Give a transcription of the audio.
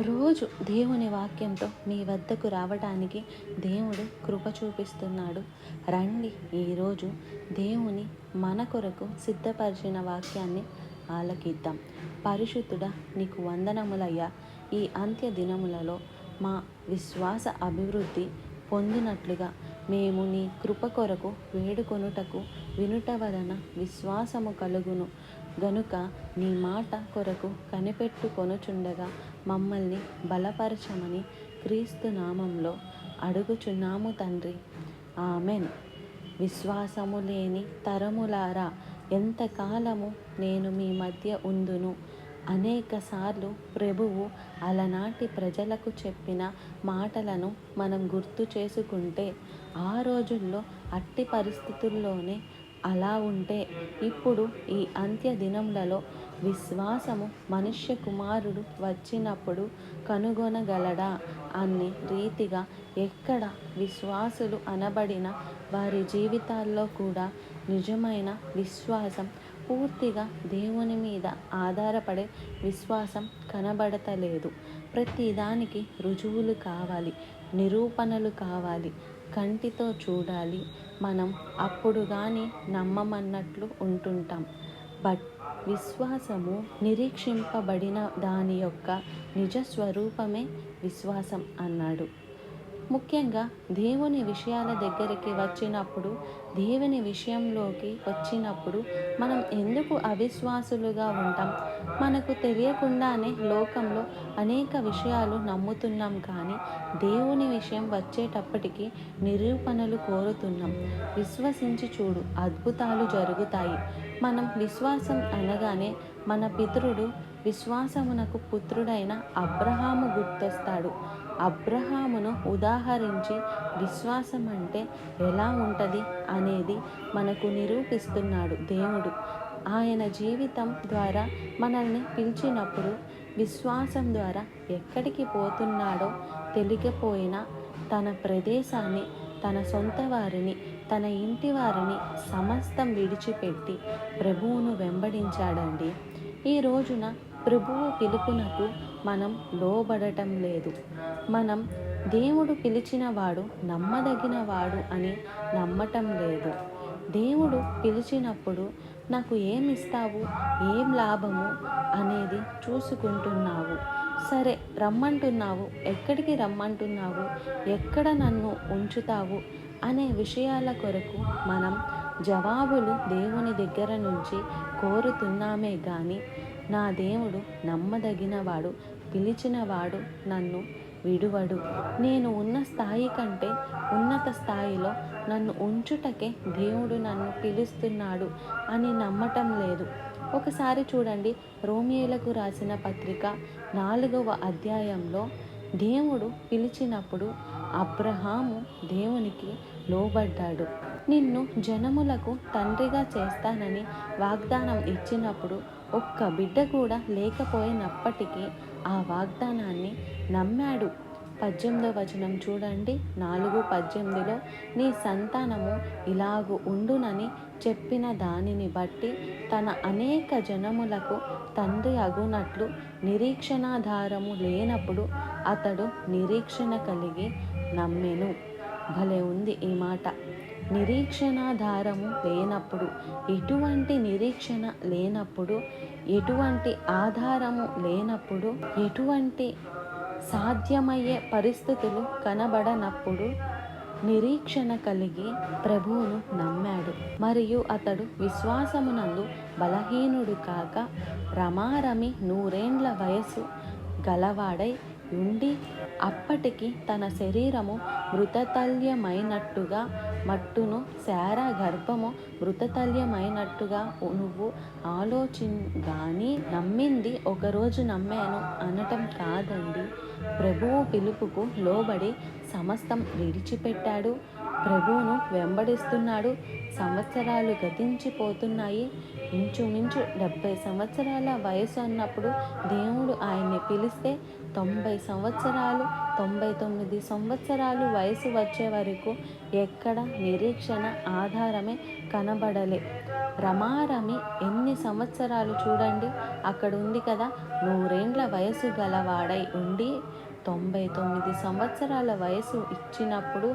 రోజు దేవుని వాక్యంతో మీ వద్దకు రావటానికి దేవుడు కృప చూపిస్తున్నాడు. రండి ఈరోజు దేవుని మన కొరకు సిద్ధపరిచిన వాక్యాన్ని ఆలకిద్దాం. పరిశుద్ధుడా నీకు వందనములయ్యా. ఈ అంత్య దినములలో మా విశ్వాస అభివృద్ధి పొందినట్లుగా మేము నీ కృప కొరకు వేడుకొనుటకు వినుట వలన విశ్వాసము కలుగును. గనుక నీ మాట కొరకు కనిపెట్టుకొనుచుండగా మమ్మల్ని బలపరచమని క్రీస్తు నామంలో అడుగుచున్నాము తండ్రి. ఆమెన్. విశ్వాసము లేని తరములారా ఎంతకాలము నేను మీ మధ్య ఉందును? అనేకసార్లు ప్రభువు అలనాటి ప్రజలకు చెప్పిన మాటలను మనం గుర్తు చేసుకుంటే ఆ రోజుల్లో అట్టి పరిస్థితుల్లోనే అలా ఉంటే ఇప్పుడు ఈ అంత్య దినములలో విశ్వాసము మనుష్య కుమారుడు వచ్చినప్పుడు కనుగొనగలడా? అనే రీతిగా ఎక్కడ విశ్వాసులు అనబడిన వారి జీవితాల్లో కూడా నిజమైన విశ్వాసం పూర్తిగా దేవుని మీద ఆధారపడే విశ్వాసం కనబడతలేదు. ప్రతిదానికి రుజువులు కావాలి నిరూపణలు కావాలి కంటితో చూడాలి మనం అప్పుడు కానీ నమ్మమన్నట్లు ఉంటుంటాం. బట్ విశ్వాసము నిరీక్షింపబడిన దాని యొక్క నిజ స్వరూపమే విశ్వాసం అన్నాడు. ముఖ్యంగా దేవుని విషయాల దగ్గరికి వచ్చినప్పుడు దేవుని విషయంలోకి వచ్చినప్పుడు మనం ఎందుకు అవిశ్వాసులుగా ఉంటాం? మనకు తెలియకుండానే లోకంలో అనేక విషయాలు నమ్ముతున్నాం కానీ దేవుని విషయం వచ్చేటప్పటికి నిరూపణలు కోరుతున్నాం. విశ్వసించి చూడు అద్భుతాలు జరుగుతాయి. మనం విశ్వాసం అనగానే మన పితరుడు విశ్వాసమునకు పుత్రుడైన అబ్రహాము గుర్తొస్తాడు. అబ్రహామును ఉదాహరించి విశ్వాసం అంటే ఎలా ఉంటుంది అనేది మనకు నిరూపిస్తున్నాడు దేవుడు. ఆయన జీవితం ద్వారా మనల్ని పిలిచినప్పుడు విశ్వాసం ద్వారా ఎక్కడికి పోతున్నాడో తెలియకపోయినా తన ప్రదేశాన్ని తన సొంత వారిని తన ఇంటి వారిని సమస్తం విడిచిపెట్టి ప్రభువును వెంబడించాడండి. ఈ రోజున ప్రభువు పిలుపునకు మనం లోబడటం లేదు. మనం దేవుడు పిలిచినవాడు నమ్మదగినవాడు అని నమ్మటం లేదు. దేవుడు పిలిచినప్పుడు నాకు ఏమిస్తావు? ఏం లాభము? అనేది చూసుకుంటున్నావు. సరే రమ్మంటున్నావు. ఎక్కడికి రమ్మంటున్నావు? ఎక్కడ నన్ను ఉంచుతావు? అనే విషయాల కొరకు మనం జవాబులు దేవుని దగ్గర నుంచి కోరుతున్నామే కానీ నా దేవుడు నమ్మదగినవాడు పిలిచినవాడు నన్ను విడువడు. నేను ఉన్న స్థాయి కంటే ఉన్నత స్థాయిలో నన్ను ఉంచుటకే దేవుడు నన్ను పిలుస్తున్నాడు అని నమ్మటం లేదు. ఒకసారి చూడండి రోమియోలకు రాసిన పత్రిక నాలుగవ అధ్యాయంలో దేవుడు పిలిచినప్పుడు అబ్రహాము దేవునికి లోబడ్డాడు. నిన్ను జనములకు తండ్రిగా చేస్తానని వాగ్దానం ఇచ్చినప్పుడు ఒక్క బిడ్డ కూడా లేకపోయినప్పటికీ ఆ వాగ్దానాన్ని నమ్మాడు. పద్దెనిమిదో వచనం చూడండి. నాలుగు పద్దెనిమిదిలో నీ సంతానము ఇలాగు ఉండునని చెప్పిన దానిని బట్టి తన అనేక జనములకు తండ్రి అగునట్లు నిరీక్షణాధారము లేనప్పుడు అతడు నిరీక్షణ కలిగి నమ్మెను. భలే ఉంది ఈ మాట. నిరీక్షణాధారము లేనప్పుడు ఎటువంటి నిరీక్షణ లేనప్పుడు ఎటువంటి ఆధారము లేనప్పుడు ఎటువంటి సాధ్యమయ్యే పరిస్థితులు కనబడనప్పుడు నిరీక్షణ కలిగి ప్రభువును నమ్మాడు. మరియు అతడు విశ్వాసమునందు బలహీనుడు కాక రమారమి నూరేండ్ల వయస్సు గలవాడై ఉండి అప్పటికి తన శరీరము మృతతల్యమైనట్టుగా మట్టును శారా గర్భము మృతతల్యమైనట్టుగా నువ్వు ఆలోచిన్ కానీ నమ్మింది ఒకరోజు నమ్మాను అనటం కాదండి. ప్రభువు పిలుపుకు లోబడి సమస్తం విడిచిపెట్టాడు. ప్రభువును వెంబడిస్తున్నాడు. సంవత్సరాలు గతించిపోతున్నాయి. ఇంచుమించు డెబ్భై సంవత్సరాల వయసు అన్నప్పుడు దేవుడు ఆయన్ని పిలిస్తే తొంభై సంవత్సరాలు తొంభై తొమ్మిది సంవత్సరాలు వయసు వచ్చే వరకు ఎక్కడ నిరీక్షణ ఆధారమే కనబడలే. రమారమి ఎన్ని సంవత్సరాలు చూడండి. అక్కడ ఉంది కదా నూరేండ్ల వయసు గలవాడై ఉండి తొంభై తొమ్మిది సంవత్సరాల వయసు ఇచ్చినప్పుడు